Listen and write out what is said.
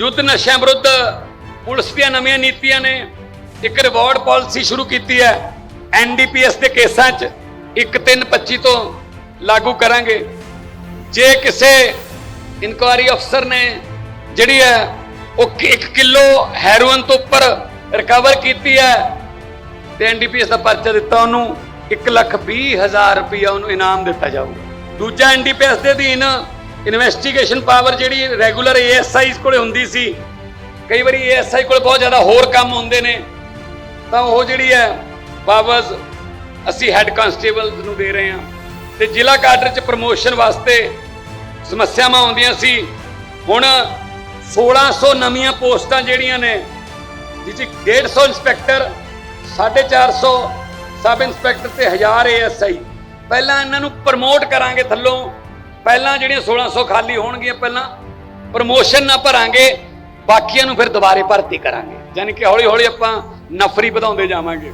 ਯੁੱਧ ਨਸ਼ਿਆਂ ਵਿਰੁੱਧ ਪੁਲਿਸ ਦੀਆਂ ਨਵੀਆਂ ਨੀਤੀਆਂ ਨੇ, ਇੱਕ ਰਿਵਾਰਡ ਪਾਲਿਸੀ ਸ਼ੁਰੂ ਕੀਤੀ ਹੈ। ਐਨਡੀਪੀਐਸ ਦੇ ਕੇਸਾਂ 'ਚ 1/3/25 ਤੋਂ ਲਾਗੂ ਕਰਾਂਗੇ। ਜੇ ਕਿਸੇ ਇਨਕੁਆਰੀ ਅਫਸਰ ਨੇ ਜਿਹੜੀ ਹੈ, ਉਹ 1 ਕਿਲੋ ਹੈਰੋਇਨ ਤੋਂ ਉੱਪਰ ਰਿਕਵਰ ਕੀਤੀ ਹੈ, ਤੇ ਐਨਡੀਪੀਐਸ ਦਾ ਪਰਚਾ ਦਿੱਤਾ ਉਹਨੂੰ 1 ਲੱਖ 20 ਹਜ਼ਾਰ ਰੁਪਇਆ ਉਹਨੂੰ ਇਨਾਮ ਦਿੱਤਾ ਜਾਊਗਾ। ਦੂਜਾ ਐਨਡੀਪੀਐਸ ਦੇ ਅਧੀਨ ਇਨਵੈਸਟੀਗੇਸ਼ਨ ਪਾਵਰ ਜਿਹੜੀ ਰੈਗੂਲਰ ਏਐਸਆਈ ਕੋਲੇ ਹੁੰਦੀ ਸੀ, ਕਈ ਵਾਰੀ ਏਐਸਆਈ ਕੋਲ ਬਹੁਤ ਜ਼ਿਆਦਾ ਹੋਰ ਕੰਮ ਹੁੰਦੇ ਨੇ, ਤਾਂ ਉਹ ਜਿਹੜੀ ਹੈ ਪਾਵਰਸ ਅਸੀਂ ਹੈੱਡ ਕਾਂਸਟੇਬਲ ਨੂੰ ਦੇ ਰਹੇ ਹਾਂ। ਤੇ ਜ਼ਿਲ੍ਹਾ ਕਾਡਰ ਚ ਪ੍ਰਮੋਸ਼ਨ ਵਾਸਤੇ ਸਮੱਸਿਆਵਾਂ ਆਉਂਦੀਆਂ ਸੀ। ਹੁਣ 1600 ਨਵੀਆਂ ਪੋਸਟਾਂ ਜਿਹੜੀਆਂ ਨੇ, ਜਿਸ 'ਚ 150 ਇੰਸਪੈਕਟਰ 450 ਸਬ ਇੰਸਪੈਕਟਰ ਤੇ 1000 ਏਐਸਆਈ। ਪਹਿਲਾਂ ਇਹਨਾਂ ਨੂੰ ਪ੍ਰਮੋਟ ਕਰਾਂਗੇ ਥੱਲੋਂ। ਪਹਿਲਾਂ ਜਿਹੜੀਆਂ 1600 ਖਾਲੀ ਹੋਣਗੀਆਂ ਪਹਿਲਾਂ ਪ੍ਰਮੋਸ਼ਨ ਨਾ ਭਰਾਂਗੇ, ਬਾਕੀਆਂ ਨੂੰ ਫਿਰ ਦੁਬਾਰੇ ਭਰਤੀ ਕਰਾਂਗੇ। ਯਾਨੀ ਕਿ ਹੌਲੀ ਹੌਲੀ ਆਪਾਂ ਨਫਰੀ ਵਧਾਉਂਦੇ ਜਾਵਾਂਗੇ।